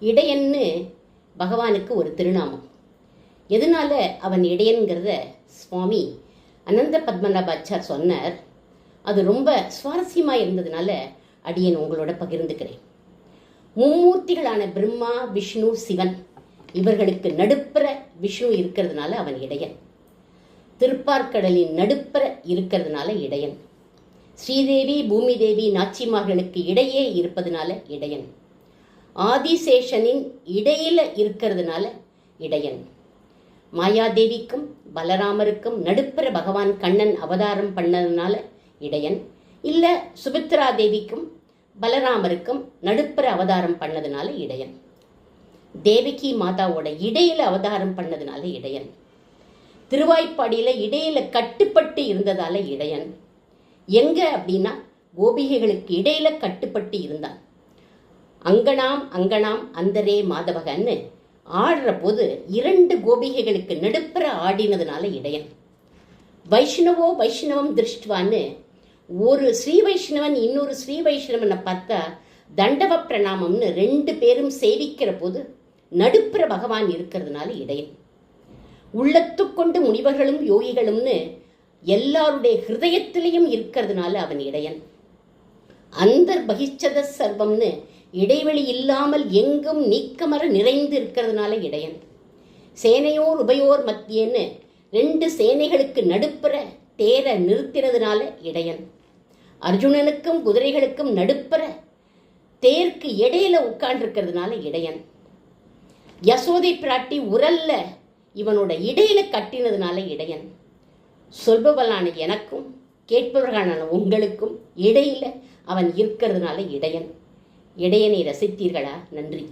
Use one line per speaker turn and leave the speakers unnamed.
இடையன்னு பகவானுக்கு ஒரு திருநாமம். எதனால அவன் இடையன்கிறத சுவாமி அனந்த பத்மநாபாச்சார் சொன்னார். அது ரொம்ப சுவாரஸ்யமாக இருந்ததுனால அடியன் உங்களோட பகிர்ந்துக்கிறேன். மும்மூர்த்திகளான பிரம்மா விஷ்ணு சிவன் இவர்களுக்கு நடுப்புற விஷ்ணு இருக்கிறதுனால அவன் இடையன். திருப்பார்கடலின் நடுப்புற இருக்கிறதுனால இடையன். ஸ்ரீதேவி பூமிதேவி நாச்சிமார்களுக்கு இடையே இருப்பதனால இடையன். ஆதிசேஷனின் இடையில இருக்கிறதுனால இடையன். மாயாதேவிக்கும் பலராமருக்கும் நடுப்புற பகவான் கண்ணன் அவதாரம் பண்ணதுனால இடையன். இல்லை சுபித்ரா தேவிக்கும் பலராமருக்கும் நடுப்புற அவதாரம் பண்ணதுனால இடையன். தேவகி மாதாவோட இடையில அவதாரம் பண்ணதுனால இடையன். திருவாய்ப்பாடியில இடையில கட்டுப்பட்டு இருந்ததால இடையன். எங்க அப்படின்னா கோபிகைகளுக்கு இடையில கட்டுப்பட்டு இருந்தான். அங்கனாம் அங்கனாம் அந்தரே மாதவகன்னு ஆடுற போது இரண்டு கோபிகைகளுக்கு நடுப்புற ஆடினதுனால இடையன். வைஷ்ணவோ வைஷ்ணவம் திருஷ்டுவான்னு ஒரு ஸ்ரீ வைஷ்ணவன் இன்னொரு ஸ்ரீ வைஷ்ணவனை பார்த்தா தண்டவ பிரணாமம்னு ரெண்டு பேரும் சேவிக்கிற போது நடுப்புற பகவான் இருக்கிறதுனால இடையன். உள்ளத்துக்கொண்டு முனிவர்களும் யோகிகளும்னு எல்லாருடைய ஹிருதயத்திலையும் இருக்கிறதுனால அவன் இடையன். அந்தர் பகிச்சத சர்வம்னு இடைவெளி இல்லாமல் எங்கும் நீக்கமர நிறைந்து இருக்கிறதுனால இடையன். சேனையோர் உபயோர் மத்தியன்னு ரெண்டு சேனைகளுக்கு நடுப்புற தேரை நிறுத்தினதுனால இடையன். அர்ஜுனனுக்கும் குதிரைகளுக்கும் நடுப்புற தேருக்கு இடையில உட்கார்ந்துருக்கிறதுனால இடையன். யசோதை பிராட்டி உரல்ல இவனோட இடையில கட்டினதுனால இடையன். சொல்பவளான எனக்கும் கேட்பவர்களான உங்களுக்கும் இடையில அவன் இருக்கிறதுனால இடையன். இடையனை ரசித்தீர்களா? நன்றி.